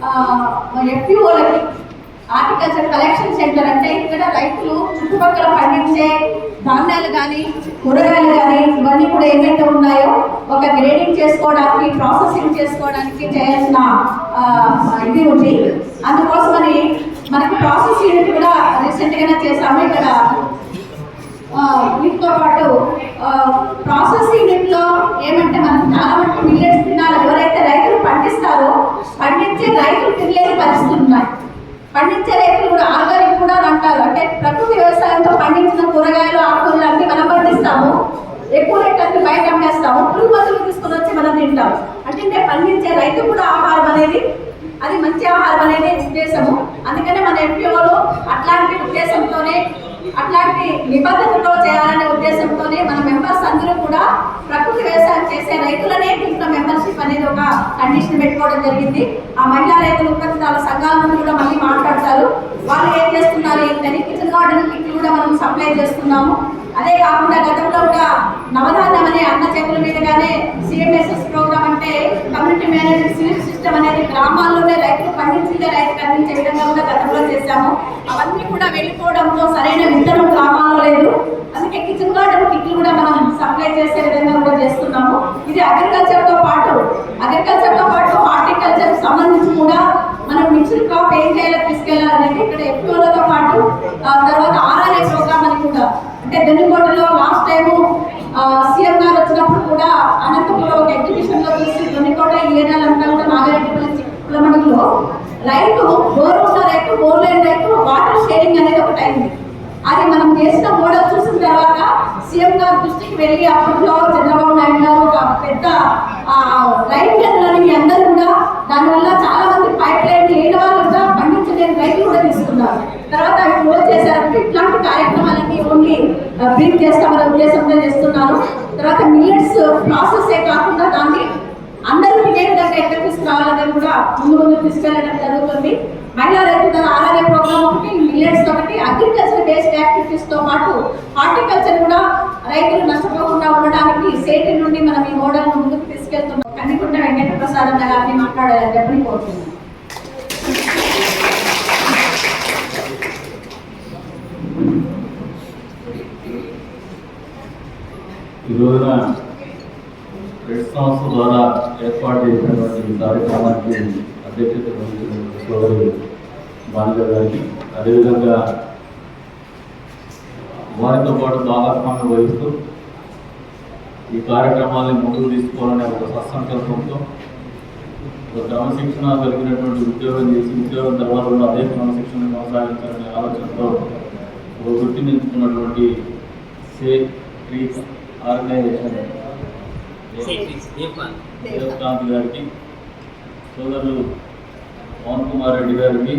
Department ఎఫ్పిఓలకి horticulture collection centre అంటే ఇక్కడ రైతులు చుట్టుపక్కల పండించే ధాన్యాలు కానీ కూరగాయలు కానీ ఇవన్నీ కూడా ఏమైతే ఉన్నాయో ఒక గ్రేడింగ్ చేసుకోవడానికి ప్రాసెసింగ్ చేసుకోవడానికి చేయాల్సిన ఇది ఉంది. అందుకోసమని మనకి ప్రాసెస్ యూనిట్ కూడా రీసెంట్గానే చేసాము ఇక్కడ వీటితో పాటు ప్రాసెస్ యూనిట్లో ఏమంటే మనం చాలా మంది మిల్లెట్స్ తినాలి. ఎవరైతే రైతు పండిస్తారో? పండించే రైతులు తినలేని పరిస్థితులు ఉన్నాయి. పండించే రైతులు కూడా ఆర్గానిక్ కూడా అని అంటారు. అంటే ప్రకృతి వ్యవసాయంతో పండించిన కూరగాయలు ఆకుకూరలు అన్ని మనం పండిస్తాము. ఎక్కువ రేట్ అన్ని బయట అమ్మేస్తాము. పురుగు మందులు తీసుకుని వచ్చి మనం తింటాము. అంటే పండించే రైతు కూడా ఆహారం అనేది అది మంచి ఆహారం అనేది ఉద్దేశము. అందుకనే మన ఎంపీఓలు అట్లాంటి ఉద్దేశంతోనే అట్లాంటి నిబద్ధతతో చేయాలని ఉద్దేశంతోనే మన మెంబర్స్ అందరూ కూడా ప్రకృతి వ్యవసాయం చేసే రైతులనే ఇంట్లో మెంబర్షిప్ అనేది ఒక కండిషన్ పెట్టుకోవడం జరిగింది. ఆ మహిళా రైతుల ఉత్పత్తిదారుల సంఘాల నుండి కూడా మళ్ళీ మాట్లాడతారు. వాళ్ళు ఏం చేస్తున్నారు ఏంటని కిచెన్ గార్డెన్ కిట్లు కూడా మనం సప్లై చేస్తున్నాము. అదే కాకుండా గతంలో కూడా నవధాన్యం అనే అన్న చేతుల మీదుగానే సిఎంఎస్ఎస్ ప్రోగ్రామ్ అంటే కమ్యూనిటీ మేనేజ్మెంట్ సీడ్ సిస్టమ్ అనేది గ్రామాల్లోనే రైతులు పండించే రైతులు అందించే విధంగా కూడా చేశాము అవన్నీ కూడా వెళ్ళిపోవడంతో సరైన విత్తనం కావాలో లేదు. అందుకే కిచెన్ గార్డెన్ కిట్లు కూడా మనం సప్లై చేసే విధంగా కూడా చేస్తున్నాము. ఇది అగ్రికల్చర్తో పాటు అగ్రికల్చర్తో పాటు హార్టికల్చర్ సంబంధించి కూడా మనం మిక్స్డ్ క్రాప్ ఏం చేయాలో తీసుకెళ్ళాలనేది ఇక్కడ ఎఫ్ఓలతో పాటు తర్వాత ఆర్ఆర్ఏ ప్రోగ్రామ్ అని కూడా అంటే దొన్నికోటలో లాస్ట్ టైము సీఎం గారు వచ్చినప్పుడు కూడా అనంతపురం ఒక ఎగ్జిబిషన్లో చూసి దొన్నికోట ఈ ఏరియాలంతా నాగరెడ్డి నాగారెడ్డి కులమడుగులో రైతు బోర్ ఉన్న రైతు వాటర్ షేరింగ్ అనేది ఒకటి అయింది అది మనం చేసిన మోడల్ చూసిన తర్వాత సీఎం గారి దృష్టికి వెళ్ళి అప్పట్లో చంద్రబాబు నాయుడు గారు ఒక పెద్ద రైతు జనులని మీ అందరూ కూడా దానివల్ల చాలా మంది పైప్ లైన్ లేని వాళ్ళు కూడా పండించలేని రైతులు కూడా తీసుకున్నారు. తర్వాత అవి క్లోజ్ చేశారంటే ఇట్లాంటి కార్యక్రమాలన్నీ ఓన్లీ బ్రీఫ్ చేస్తామనే ఉద్దేశంతో చేస్తున్నారు తర్వాత మిల్లెట్స్ ప్రాసెస్ ఏ కాకుండా దాన్ని అందరూ తినే విధంగా ఎక్కడ తీసుకురావాలనేది కూడా ముందు ముందు తీసుకెళ్ళడం జరుగుతుంది. మహిళా రైతుల ఆర్ఆర్ఏ ప్రోగ్రామ్ ఒకటి మిల్లెట్స్ ఒకటి అగ్రికల్చర్ బేస్డ్ యాక్టివిటీస్తో పాటు హార్టికల్చర్ కూడా రైతులు నష్టపోకుండా ఉండడానికి సేటి నుండి మనం ఈ మోడల్ ముందుకు తీసుకెళ్తున్నాం. కన్నికుంట వెంకట ప్రసాద్ అన్న గారిని మాట్లాడాలని చెప్పని కోరుతున్నాను ఈ రోజున రెడ్ సంస్థ ద్వారా ఏర్పాటు చేసినటువంటి కార్యక్రమానికి అధ్యక్షత సోదరి బాలిక గారికి. అదేవిధంగా వారితో పాటు భాగస్వామ్యం వహిస్తూ ఈ కార్యక్రమాన్ని ముందుకు తీసుకోవాలనే ఒక సత్సంకల్పంతో ఒక క్రమశిక్షణ కలిగినటువంటి ఉద్యోగం చేసి ఉద్యోగం తర్వాత కూడా అదే క్రమశిక్షణ కొనసాగించాలనే ఆలోచనతో ఒక వృత్తిని ఎంచుకున్నటువంటి సే ట్రీస్ ఆర్గనైజేషన్ దేవకాంత్ గారికి సోదరులు పవన్ కుమార్ రెడ్డి గారికి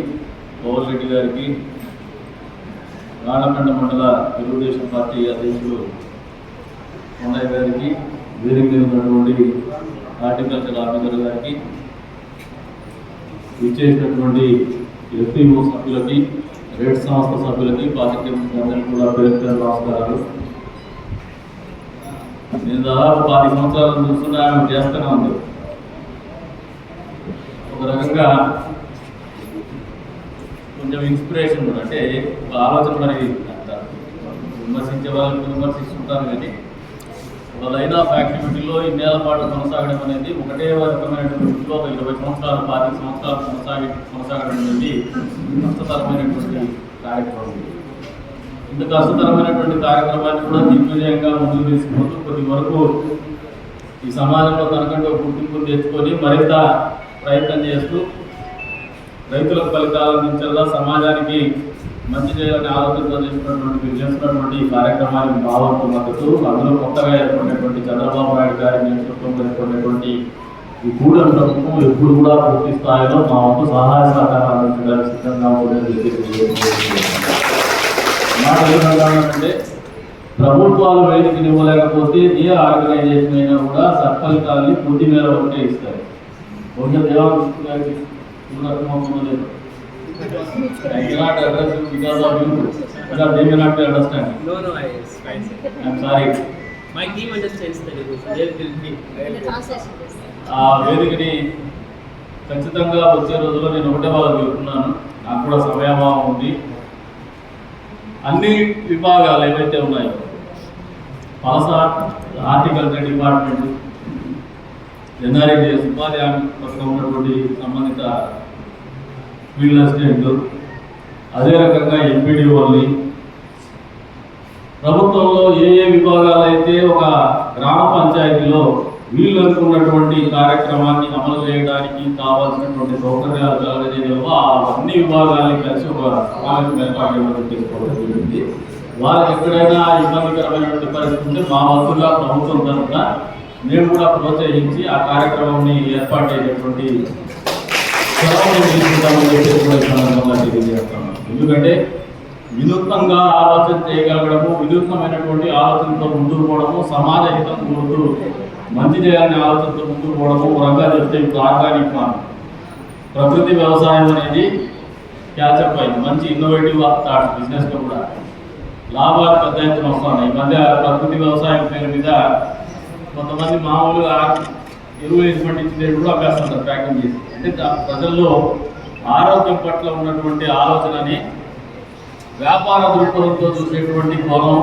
పవన్ రెడ్డి గారికి రాణపండ మండల తెలుగుదేశం పార్టీ అధ్యక్షులు కొండయ్య గారికి వేదిక ఉన్నటువంటి హార్టికల్చర్ ఆఫీసర్ గారికి ఇచ్చేసినటువంటి ఎఫ్ఈఓ సభ్యులకి రెడ్ సంస్థ సభ్యులకి పార్టీ అందరికీ కూడా పేరు పేరు నమస్కారాలు. నేను దాదాపు పది సంవత్సరాలు చూస్తున్నా ఆమె చేస్తూనే ఉంది ఒక రకంగా కొంచెం ఇన్స్పిరేషన్ కూడా. అంటే ఒక ఆలోచన అనేది అంటారు విమర్శించే వాళ్ళని విమర్శిస్తుంటారు కానీ ఒక లైన్ ఆఫ్ యాక్టివిటీలో ఇన్నేళ్ళ పాటు కొనసాగడం అనేది ఒకటే రకమైనటువంటి వృత్తిలో ఒక ఇరవై సంవత్సరాలు పాతిక సంవత్సరాలు కొనసాగి కొనసాగడం అనేది కష్టతరమైనటువంటి కార్యక్రమం. ఇంత కష్టతరమైనటువంటి కార్యక్రమాన్ని కూడా దిగ్విజయంగా ముందుకు తీసుకుంటూ కొద్ది వరకు ఈ సమాజంలో తనకంటే ఒక గుర్తింపు తెచ్చుకొని మరింత ప్రయత్నం చేస్తూ రైతుల ఫలితాల నుంచి సమాజానికి మంచి చేయాలని ఆలోచనతో చేసినటువంటి మీరు చేస్తున్నటువంటి ఈ కార్యక్రమానికి భావంతో మద్దతు. అందులో కొత్తగా ఏర్పడినటువంటి చంద్రబాబు నాయుడు గారి నేతృత్వంలో ఏర్పడినటువంటి ఈ గూడెం ప్రభుత్వం ఎప్పుడు కూడా పూర్తి స్థాయిలో మా వంతు సహాయ సహకారాలు అందించడానికి సిద్ధంగా ఉందని చెప్పి మాట ప్రభుత్వాలు వేదికనివ్వలేకపోతే ఏ ఆర్గనైజేషన్ అయినా కూడా సత్ఫలితాన్ని పూర్తి మేర ఒకటే ఇస్తాయి బహుశా ah, ah, దేవాలయం ఖచ్చితంగా వచ్చే రోజుల్లో నేను ఒకటే వాళ్ళు చెప్తున్నాను. నాకు కూడా సమయం ఉంది. అన్ని విభాగాలు ఏవైతే ఉన్నాయో పాస్ ఆర్టికల్చర్ డిపార్ట్మెంట్ ఎన్ఆర్ఐడిఎస్ ఉపాధి హామీ ఉన్నటువంటి సంబంధిత ఫీల్డ్ అసిస్టెంట్లు అదే రకంగా ఎంపీడీఓల్ని ప్రభుత్వంలో ఏ ఏ విభాగాలు అయితే ఒక గ్రామ పంచాయతీలో వీళ్ళు అనుకున్నటువంటి కార్యక్రమాన్ని అమలు చేయడానికి కావాల్సినటువంటి సౌకర్యాలు కలగజేయడంలో ఆ అన్ని విభాగాల్ని కలిసి ఒక సమావేశం ఏర్పాటు చేయడం చేసుకోవడం జరిగింది. వారికి ఎక్కడైనా ఇబ్బందికరమైనటువంటి పరిస్థితి ఉంటే మా వంతుగా ప్రభుత్వం తరఫున మీరు కూడా ప్రోత్సహించి ఆ కార్యక్రమాన్ని ఏర్పాటు అయినటువంటి చొరవను తీసుకుంటామని చెప్పేసి కూడా సందర్భంగా తెలియజేస్తున్నాను. ఎందుకంటే వినూత్నంగా ఆలోచన చేయగలగడము వినూత్నమైనటువంటి ఆలోచనతో ముందుకు పోవడము సమాజ హితం కోరుతూ మంచి చేయాలనే ఆలోచనతో ముందుకు పోవడము రంగా చెప్తే ఇప్పుడు ఆర్గానిక్ ఫార్మ్ ప్రకృతి వ్యవసాయం అనేది క్యాచప్ అయింది. మంచి ఇన్నోవేటివ్ థాట్ బిజినెస్లో కూడా. లాభాలు పెద్ద ఎత్తున వస్తున్నాయి. ఈ మధ్య ప్రకృతి వ్యవసాయం పేరు మీద కొంతమంది మామూలుగా ఎరువు వేసి పండించేది కూడా అభ్యాసం ప్యాకింగ్ చేసి. అంటే ప్రజల్లో ఆరోగ్యం పట్ల ఉన్నటువంటి ఆలోచనని వ్యాపార దృక్పథంతో చూసేటువంటి కోణం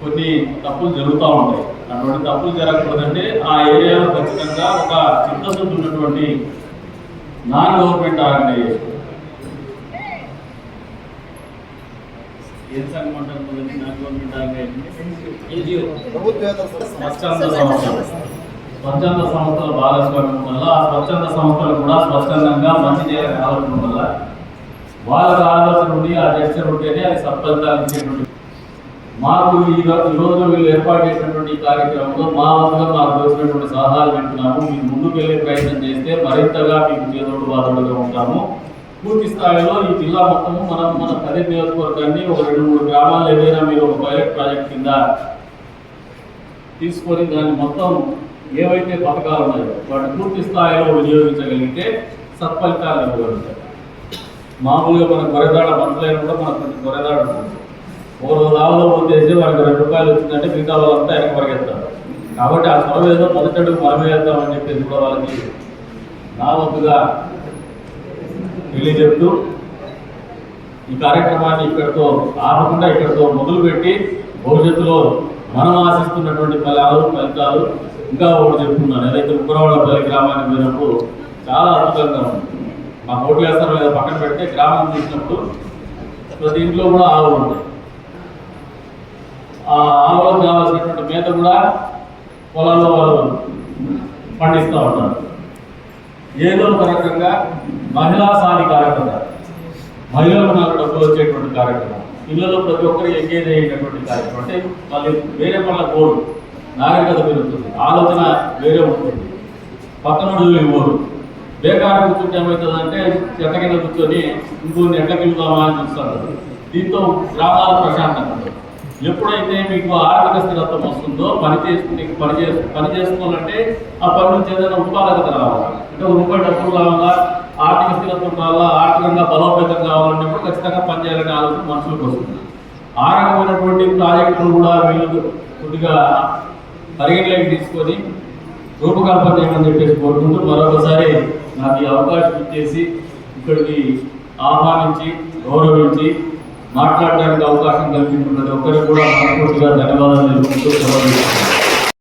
కొన్ని తప్పులు జరుగుతూ ఉంటాయి. అటువంటి తప్పులు జరగకూడదంటే ఆ ఏరియాలో ఖచ్చితంగా ఒక చిత్తశుద్ధి ఉన్నటువంటి నాన్ గవర్నమెంట్ ఆర్గనైజేషన్. ఏం సంఘం అంటారు కదండి నాన్ గవర్నమెంట్ ఆర్గనైజేషన్ స్వచ్ఛంద సంస్థలు స్వచ్ఛంద సంస్థల భాగస్వామ్యం వల్ల ఆ స్వచ్ఛంద సంస్థలు కూడా స్వచ్ఛందంగా మంచి చేయాలని ఆలోచన వల్ల వాళ్ళకి ఆలోచన ఉండి ఆ జస్టర్ ఉంటేనే అది సత్ఫలితాలు ఇచ్చేటువంటి మాకు ఈ రోజు వీళ్ళు ఏర్పాటు చేసినటువంటి కార్యక్రమంలో మా వంతుగా మాకు వచ్చినటువంటి సలహాలు వింటున్నాము. మీరు ముందుకు వెళ్ళే ప్రయత్నం చేస్తే మరింతగా మీకు చేదోడు బాధలుగా ఉంటాము. పూర్తి స్థాయిలో ఈ జిల్లా మొత్తము మనం మన పదే నియోజకవర్గాన్ని ఒక రెండు మూడు గ్రామాలు ఏదైనా మీరు ఒక పైలట్ ప్రాజెక్ట్ కింద తీసుకొని దాన్ని మొత్తం ఏవైతే పథకాలు ఉన్నాయో వాటి పూర్తి స్థాయిలో వినియోగించగలిగితే సత్ఫలితాలు ఇవ్వగలుగుతాయి మామూలుగా మన కొరదాడ మంత్రులైన కూడా మనకు కొంచెం కొరదాడ ఉంటుంది. ఓరో రోజు లాభంలో పోతేసి వాళ్ళకి రెండు రూపాయలు వచ్చిందంటే మిగతా వాళ్ళంతా వెనక పరిగెత్తారు. కాబట్టి ఆ చొరవ ఏదో మొదటి మనమే వేద్దామని చెప్పేసి కూడా వాళ్ళకి నా వద్దుగా తెలియజెప్తూ ఈ కార్యక్రమాన్ని ఇక్కడితో ఆపకుండా ఇక్కడితో మొదలుపెట్టి భవిష్యత్తులో మనం ఆశిస్తున్నటువంటి ఫలాలు ఫలితాలు ఇంకా ఒకటి చెప్తున్నాను ఏదైతే ఉగ్రవాడపల్లి గ్రామానికి పోయినప్పుడు చాలా అద్భుతంగా ఉంది. మా ఓట్లు వేస్తారో లేదా పక్కన పెడితే గ్రామం చూసినప్పుడు ప్రతి ఇంట్లో కూడా ఆవులు ఉంటాయి. ఆ ఆవులకు కావాల్సినటువంటి మేత కూడా పొలాల్లో వాళ్ళు పండిస్తూ ఉంటారు. ఏదో ఒక రకంగా మహిళా సాధికారకత మహిళలకు నాకు డబ్బులు వచ్చేటువంటి కార్యక్రమం పిల్లలు ప్రతి ఒక్కరు ఎంగేజ్ అయ్యేటటువంటి కార్యక్రమం అంటే వాళ్ళు వేరే పనుల కోరు నాగరికత పెరుగుతుంది ఆలోచన వేరే ఉంటుంది. పక్కన ఇవ్వరు. బేకారు కూర్చుంటే ఏమవుతుందంటే చెత్త కింద కూర్చొని ఇంకొన్ని ఎట్ల పిలుదామా అని చూస్తారు. దీంతో గ్రామాలు ప్రశాంతంగా ఉంటాయి. ఎప్పుడైతే మీకు ఆర్థిక స్థిరత్వం వస్తుందో పని చేసుకుని పని చేసు పని చేసుకోవాలంటే ఆ పని నుంచి ఏదైనా ఉత్పాదకత రావాలి. అంటే రూపాయి డబ్బులు కావాలా ఆర్థిక స్థిరత్వం కావాలా ఆర్థికంగా బలోపేతం కావాలంటే కూడా ఖచ్చితంగా పనిచేయాలనే ఆలోచన మనుషులకు వస్తుంది. ఆ రకమైనటువంటి ప్రాజెక్టులు కూడా వీళ్ళు కొద్దిగా పరిగణలోకి తీసుకొని రూపకల్పన చేయమని చెప్పేసి కోరుకుంటూ మరొకసారి నాకు ఈ అవకాశం ఇచ్చేసి ఇక్కడికి ఆహ్వానించి గౌరవించి మాట్లాడడానికి అవకాశం కల్పించిన ప్రతి ఒక్కరికి కూడా మనస్ఫూర్తిగా ధన్యవాదాలు తెలుపుకుంటూ సెలవు